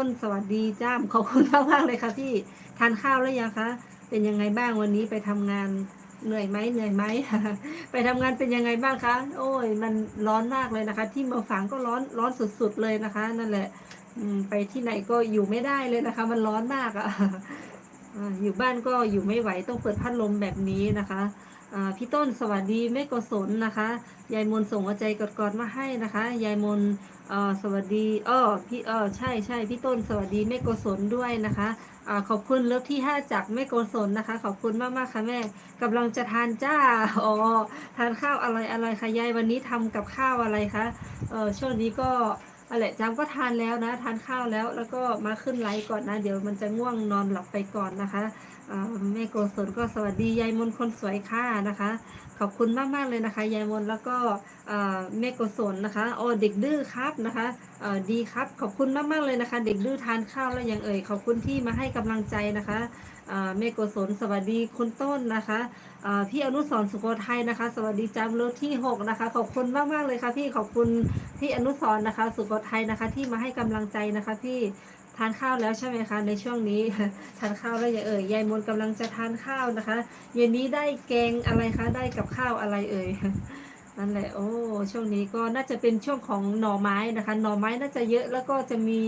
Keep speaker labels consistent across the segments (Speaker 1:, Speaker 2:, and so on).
Speaker 1: ต้นสวัสดีจ้ามขอบคุณมากมากเลยค่ะพี่ทานข้าวแล้วยังคะเป็นยังไงบ้างวันนี้ไปทำงานเหนื่อยไหมเหนื่อยไหมไปทำงานเป็นยังไงบ้างคะ โอ้ย มันร้อนมากเลยนะคะ ที่มาฝังก็ร้อนร้อนสุด ๆ เลยนะคะ นั่นแหละไปที่ไหนก็อยู่ไม่ได้เลยนะคะ มันร้อนมากอะอ่าอยู่บ้านก็อยู่ไม่ไหวต้องเปิดพัดลมแบบนี้นะคะพี่ต้นสวัสดีแม่กศลนะคะ ยายมนส่งหัวใจกอดๆมาให้นะคะ ยายมน อ่อสวัสดีอ้อพี่เออใช่ใช่พี่ต้นสวัสดีแม่โกศลด้วยนะคะอ่าขอบคุณเลิฟที่ห้าจากแม่โกศลนะคะ ขอบคุณมากมากค่ะแม่กำลังจะทานจ้าอ๋อทานข้าวอะไรอะไรคะยายวันนี้ทำกับข้าวอะไรคะเออช่วงนี้ก็อะไรจำก็ทานแล้วนะ ทานข้าวแล้วแล้วก็มาขึ้นไลฟ์ก่อนนะ เดี๋ยวมันจะง่วงนอนหลับไปก่อนนะคะอ่าแม่โกศลก็สวัสดียายมนคนสวยค่ะนะคะ ขอบคุณมากๆเลยนะคะยายมนแล้วก็เอ่อแม่กศลนะคะโอเด็กดื้อครับนะคะดีครับ ขอบคุณมากๆเลยนะคะ เด็กดื้อทานข้าวแล้วยังเอ่ยขอบคุณที่มาให้กำลังใจนะคะเม่กศลสวัสดีคุณต้นนะคะพี่อนุสรสุโขทัยนะคะ สวัสดีจำรถที่หกนะคะ ขอบคุณมากๆเลยค่ะพี่ขอบคุณพี่อนุสรนะคะ สุโขทัยนะคะ ที่มาให้กำลังใจนะคะพี่ ทานข้าวแล้วใช่ไหมคะ ในช่วงนี้ทานข้าวแล้วอย่าเอ่ยยายมนกำลังจะทานข้าวนะคะ เย็นนี้ได้แกงอะไรคะได้กับข้าวอะไรเอ่ยนั่นแหละโอ้ช่วงนี้ก็น่าจะเป็นช่วงของหน่อไม้นะคะ หน่อไม้น่าจะเยอะแล้วก็จะมี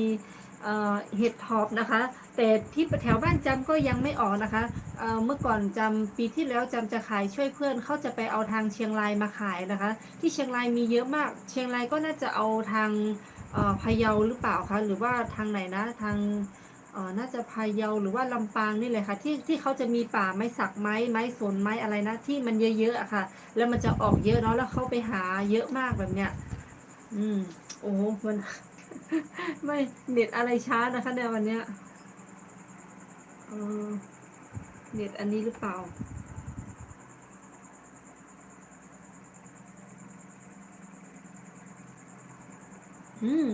Speaker 1: เห็ดถอบนะคะ แต่ที่แถวบ้านจำก็ยังไม่ออกนะคะเเมื่อก่อนจำปีที่แล้วจำจะขายช่วยเพื่อนเขาจะไปเอาทางเชียงรายมาขายนะคะ ที่เชียงรายมีเยอะมาก เชียงรายก็น่าจะเอาทาง พะเยาหรือเปล่าคะหรือว่าทางไหนนะทางน่าจะพะเยาหรือว่าลำปางนี่เลยค่ะ ที่ที่เขาจะมีป่าไม้สักไม้ไม้สนไม้อะไรนะที่มันเยอะๆอะค่ะ แล้วมันจะออกเยอะเนาะแล้วเขาไปหาเยอะมากแบบเนี้ยอืม โอ้โหมันไม่เน็ตอะไรช้านะคะเนี่ยวันเนี้ยเน็ตอันนี้หรือเปล่า อืม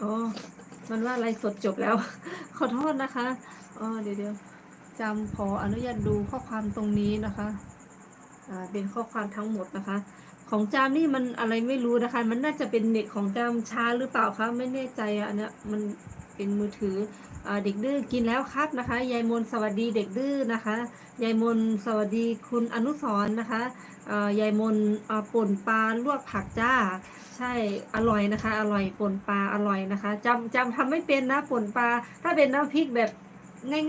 Speaker 1: อ๋อมันว่าไลฟ์สดจบแล้ว ขอโทษนะคะอ๋อเดี๋ยวเดี๋ยวจำขออนุญาตดูข้อความตรงนี้นะคะอ่าเป็นข้อความทั้งหมดนะคะ ของจามนี่มันอะไรไม่รู้นะคะ มันน่าจะเป็นเน็ตของจามช้าหรือเปล่าคะไม่แน่ใจอะเนี้ยมัน เป็นมือถืออเด็กดื้อกินแล้วครับนะคะ ยายมนสวัสดีเด็กดื้อนะคะ ยายมนสวัสดีคุณอนุสร์นะคะยายมนป่นปลาลวกผักจ้า ใช่อร่อยนะคะ อร่อยป่นปลาอร่อยนะคะจำจำทำไม่เป็นนะป่นปลาถ้าเป็นน้ำพริกแบบ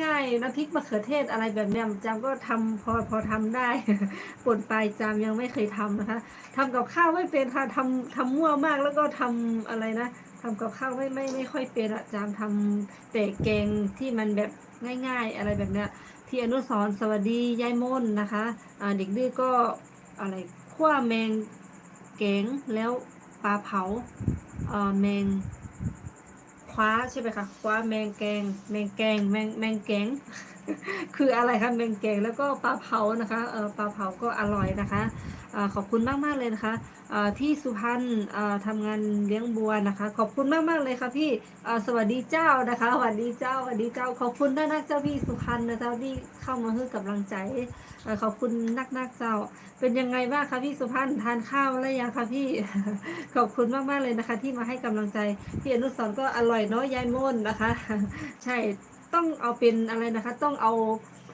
Speaker 1: ง่ายๆน้ำพริกมะเขือเทศอะไรแบบนี้จำก็ทำพอพอทำได้ป่นปลาจำยังไม่เคยทำนะคะทำกับข้าวไม่เป็นค่ะทำทำมั่วมากแล้วก็ทำอะไรนะ ทำกับข้าวไม่ไม่ไม่ค่อยเป็นอะจำทำแต่แกงที่มันแบบง่าย ๆ อะไรแบบเนี้ยที่อนุสรสวัสดียายม่นนะคะอ่าเด็กดื้อก็อะไรขั้วแมงแกงแล้วปลาเผาเอ่อแมงคว้าใช่ไหมคะคว้าแมงแกง แมงแกงแมงแมงแกง คืออะไรคะแมงแกงแล้วก็ปลาเผานะคะเออปลาเผาก็อร่อยนะคะอขอบคุณมากมากเลยนะคะอ่าพี่สุพรรณอ่าทำงานเลี้ยงบัวนะคะ ขอบคุณมากมากเลยค่ะพี่สวัสดีเจ้านะคะสวัสดีเจ้าสวัสดีเจ้า ขอบคุณด้วยนะเจ้าพี่สุพรรณนะเจ้าที่เข้ามาให้กำลังใจขอบคุณนักนักเจ้า เป็นยังไงบ้างคะพี่สุพรรณทานข้าวแล้วยังคะพี่ขอบคุณมากมากเลยนะคะ ที่มาให้กำลังใจพี่อนุสรก็อร่อยเนาะยายม่นนะคะ ใช่ ต้องเอาเป็นอะไรนะคะ ต้องเอา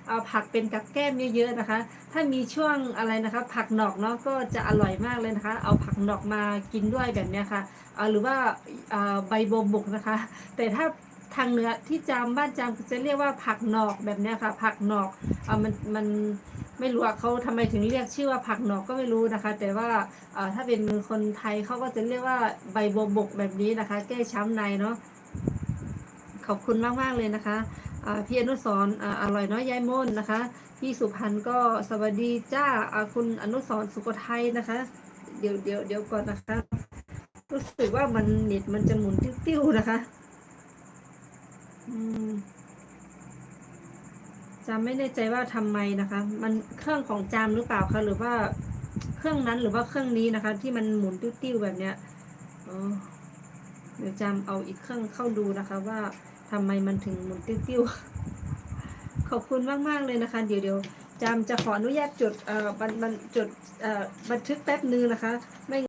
Speaker 1: เอาผักเป็นกับแก้มเยอะๆนะคะ ถ้ามีช่วงอะไรนะคะ ผักหนอกเนาะก็จะอร่อยมากเลยนะคะ เอาผักหนอกมากินด้วยแบบเนี้ยค่ะอ่าหรือว่าใบโบวบกนะคะ แต่ถ้าทางเหนือที่จามบ้านจามจะเรียกว่าผักหนอกแบบเนี้ยค่ะ ผักหนอกอ่ามันมันไม่รู้ว่าเขาทำไมถึงเรียกชื่อว่าผักหนอกก็ไม่รู้นะคะ แต่ว่าถ้าเป็นคนไทยเขาก็จะเรียกว่าใบบัวบกแบบนี้นะคะ แก้ช้ำในเนาะ ขอบคุณมากๆเลยนะคะพี่อนุสรออร่อยนาะยยายม่นนะคะ พี่สุพรรณก็สวัสดีจ้าคุณอนุสรสุโขทัยนะคะ เดี๋ยวเดี๋ยวเดี๋ยวก่อนนะคะ รู้สึกว่ามันเน็ตมันจะหมุนติ้วๆนะคะอืมจำไม่แน่ใจว่าทำไมนะคะ มันเครื่องของจามหรือเปล่าคะหรือว่าเครื่องนั้นหรือว่าเครื่องนี้นะคะ ที่มันหมุนติ้วๆแบบเนี้ยเดี๋ยวจำเอาอีกเครื่องเข้าดูนะคะว่า ทำไมมันถึงหมุนติ้วๆ ขอบคุณมาก ๆ เลยนะคะ เดี๋ยวเดี๋ยวจำจะขออนุญาตจดเอ่อบันบันจดเอ่อบันทึกแป๊บนึงนะคะไม่